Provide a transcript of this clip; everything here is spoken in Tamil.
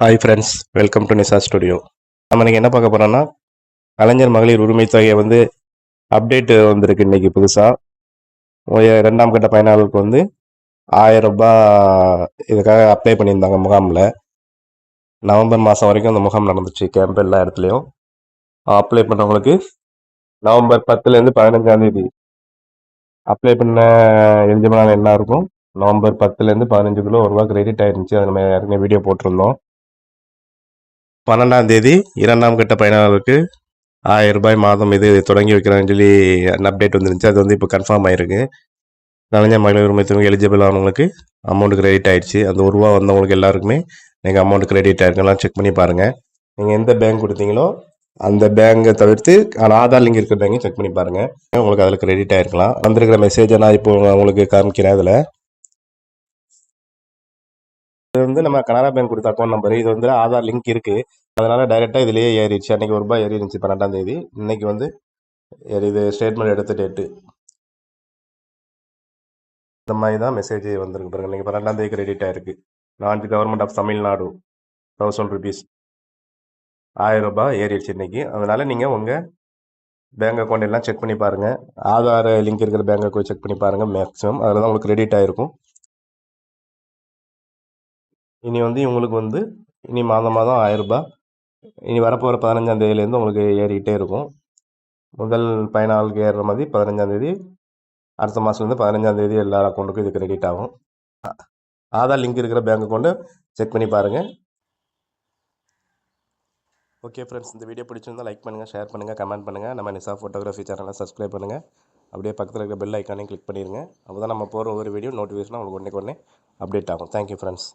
Hi friends welcome to Nisha studio நம்ம இன்றைக்கி என்ன பார்க்க போகிறோம்னா கலைஞர் மகளிர் உரிமை தொகையை வந்து அப்டேட் வந்திருக்கு இன்றைக்கி புதுசாக ரெண்டாம் கட்ட பயனாளர்களுக்கு வந்து ஆயிரம் ரூபாய் இதுக்காக அப்ளை பண்ணியிருந்தாங்க முகாமில். நவம்பர் மாதம் வரைக்கும் அந்த முகாம் நடந்துச்சு கேம்ப் எல்லா இடத்துலையும். அப்ளை பண்ணவங்களுக்கு நவம்பர் பத்துலேருந்து பதினஞ்சாந்தேதி அப்ளை பண்ண எலிஜிபிளான என்ன இருக்கும்? நவம்பர் பத்துலேருந்து பதினஞ்சுக்குள்ளே ஒரு ரூபா கிரெடிட் ஆயிருந்துச்சு அதை நம்ம ஏற்கனவே வீடியோ போட்டிருந்தோம். பன்னெண்டாம் தேதி இரண்டாம் கட்ட பயனாளருக்கு ஆயிரம் ரூபாய் மாதம் இது தொடங்கி வைக்கிறேன்னு சொல்லி அப்டேட் வந்துருந்துச்சு. அது வந்து இப்போ கன்ஃபார்ம் ஆயிருக்கு. நலஞ்ச மகளிர் உரிமை எலிஜிபிள் ஆனவங்களுக்கு அமௌண்ட் கிரெடிட் ஆயிடுச்சு. அந்த ஒரு ரூபா வந்தவங்களுக்கு எல்லாருக்குமே நீங்கள் அமௌண்ட் கிரெடிட் ஆயிருக்கலாம் செக் பண்ணி பாருங்கள் நீங்கள் எந்த பேங்க் கொடுத்தீங்களோ அந்த பேங்கை தவிர்த்து ஆனால் ஆதார் லிங்க் இருக்கிற பேங்கையும் செக் பண்ணி பாருங்கள் உங்களுக்கு அதில் கிரெடிட் ஆயிருக்கலாம் வந்திருக்கிற மெசேஜை நான் இப்போ உங்களுக்கு காமிக்கிறேன் அதில். இது வந்து நம்ம கனரா பேங்க் கொடுத்த அக்கௌண்ட் நம்பர் இது வந்து ஆதார் லிங்க் இருக்குது அதனால் டைரெக்டாக இதிலேயே ஏறிடுச்சு. அன்றைக்கி ஒரு ரூபாய் ஏறி இருந்துச்சு பன்னெண்டாம் தேதி. இன்றைக்கி வந்து இது ஸ்டேட்மெண்ட் எடுத்த டேட்டு இந்த மாதிரி தான் மெசேஜ் வந்திருக்கு பாருங்க. இன்றைக்கி பன்னெண்டாம் தேதி கிரெடிட் ஆகிருக்கு நான்கு government of Tamil Nadu thousand rupees ஆயிரம் ரூபாய் ஏறிடுச்சு இன்றைக்கி அதனால் நீங்கள் உங்கள் பேங்க் அக்கௌண்ட் எல்லாம் செக் பண்ணி பாருங்கள் ஆதார் லிங்க் இருக்கிற பேங்க் அக்கௌண்ட் செக் பண்ணி பாருங்கள் மேக்ஸிமம் அதில் தான் உங்களுக்கு கிரெடிட் ஆகிருக்கும் இனி வந்து இவங்களுக்கு வந்து இனி மாதம் மாதம் ஆயிரம் ரூபாய் இனி வரப்போகிற பதினஞ்சாம் தேதியிலேருந்து உங்களுக்கு ஏறிக்கிட்டே இருக்கும். முதல் பயனாளுக்கு ஏறுற மாதிரி பதினஞ்சாம் தேதி அடுத்த மாதத்துலேருந்து பதினஞ்சாம் தேதி எல்லா அக்கௌண்ட்டுக்கும் இது கிரெடிட் ஆகும். ஆதார் லிங்க் இருக்கிற பேங்க் அக்கௌண்ட்டு செக் பண்ணி பாருங்கள் ஓகே ஃப்ரெண்ட்ஸ் இந்த வீடியோ பிடிச்சிருந்தா லைக் பண்ணுங்கள் ஷேர் பண்ணுங்கள் கமெண்ட் பண்ணுங்கள் நம்ம நிசா ஃபோட்டோகிராஃபி சேனலை சப்ஸ்கிரைப் பண்ணுங்கள் அப்படியே பக்கத்தில் இருக்கிற பெல் ஐக்கானையும் கிளிக் பண்ணிடுங்க அப்போ தான் நம்ம போகிற ஒவ்வொரு வீடியோ நோட்டிஃபிகேஷன் உங்களுக்கு ஒன்றைக்கு ஒன்றே அப்டேட் ஆகும். Thank you friends